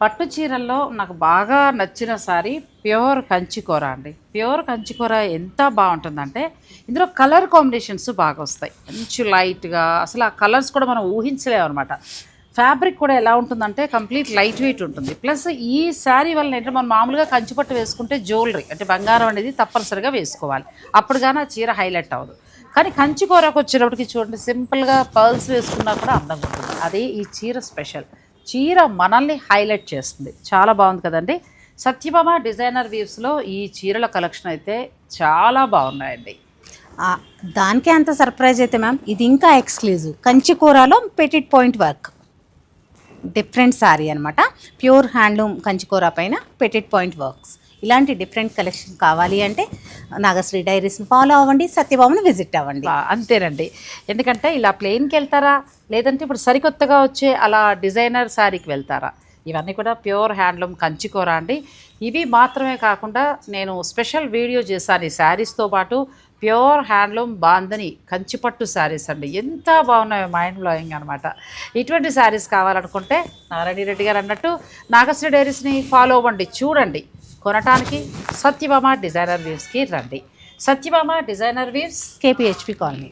పట్టు చీరల్లో నాకు బాగా నచ్చిన సారీ ప్యూర్ కంచికూర అండి. ప్యూర్ కంచికూర ఎంత బాగుంటుందంటే ఇందులో కలర్ కాంబినేషన్స్ బాగా వస్తాయి. మంచి లైట్గా అసలు ఆ కలర్స్ కూడా మనం ఊహించలేము అనమాట ఫ్యాబ్రిక్ కూడా ఎలా ఉంటుందంటే కంప్లీట్ లైట్ వెయిట్ ఉంటుంది. ప్లస్ ఈ శారీ వల్ల ఏంటంటే మనం మామూలుగా కంచిపట్టు వేసుకుంటే జ్యువెలరీ అంటే బంగారం అనేది తప్పనిసరిగా వేసుకోవాలి. అప్పుడు కానీ ఆ చీర హైలైట్ అవ్వదు. కానీ కంచి కూరకు వచ్చేటప్పటికి చూడండి సింపుల్గా పర్ల్స్ వేసుకున్నా కూడా అందంగా ఉంటుంది. అది ఈ చీర స్పెషల్. చీర మనల్ని హైలైట్ చేస్తుంది. చాలా బాగుంది కదండి. సత్యభామ డిజైనర్ వీవ్స్లో ఈ చీరల కలెక్షన్ అయితే చాలా బాగున్నాయండి. దానికే అంత సర్ప్రైజ్ అయితే మ్యామ్. ఇది ఇంకా ఎక్స్క్లూజివ్. కంచి కూరలో petit point work. Different sari అనమాట ప్యూర్ హ్యాండ్లూమ్ కంచికూర పైన పెటిట్ పాయింట్ వర్క్స్. ఇలాంటి డిఫరెంట్ కలెక్షన్ కావాలి అంటే నాగశ్రీ డైరీస్ని ఫాలో అవ్వండి సత్యభామను విజిట్ అవ్వండి. అంతేనండి. ఎందుకంటే ఇలా ప్లెయిన్కి వెళ్తారా? లేదంటే ఇప్పుడు సరికొత్తగా వచ్చే అలా డిజైనర్ శారీకి వెళ్తారా? ఇవన్నీ కూడా ప్యూర్ హ్యాండ్లూమ్ కంచికూర అండి. ఇవి మాత్రమే కాకుండా నేను స్పెషల్ వీడియో చేశాను ఈ శారీస్తో పాటు ప్యూర్ హ్యాండ్లూమ్ బాందని కంచిపట్టు శారీస్ అండి. ఎంత బాగున్నాయో మైండ్ బ్లోయింగ్ అనమాట ఇటువంటి శారీస్ కావాలనుకుంటే నారాయణ రెడ్డి గారు అన్నట్టు నాగశ్రీ డైరీస్ని ఫాలో అవ్వండి. చూడండి. కొనటానికి సత్యభామ డిజైనర్ వ్యూస్కి రండి. Satyabhama designer views KPHB colony.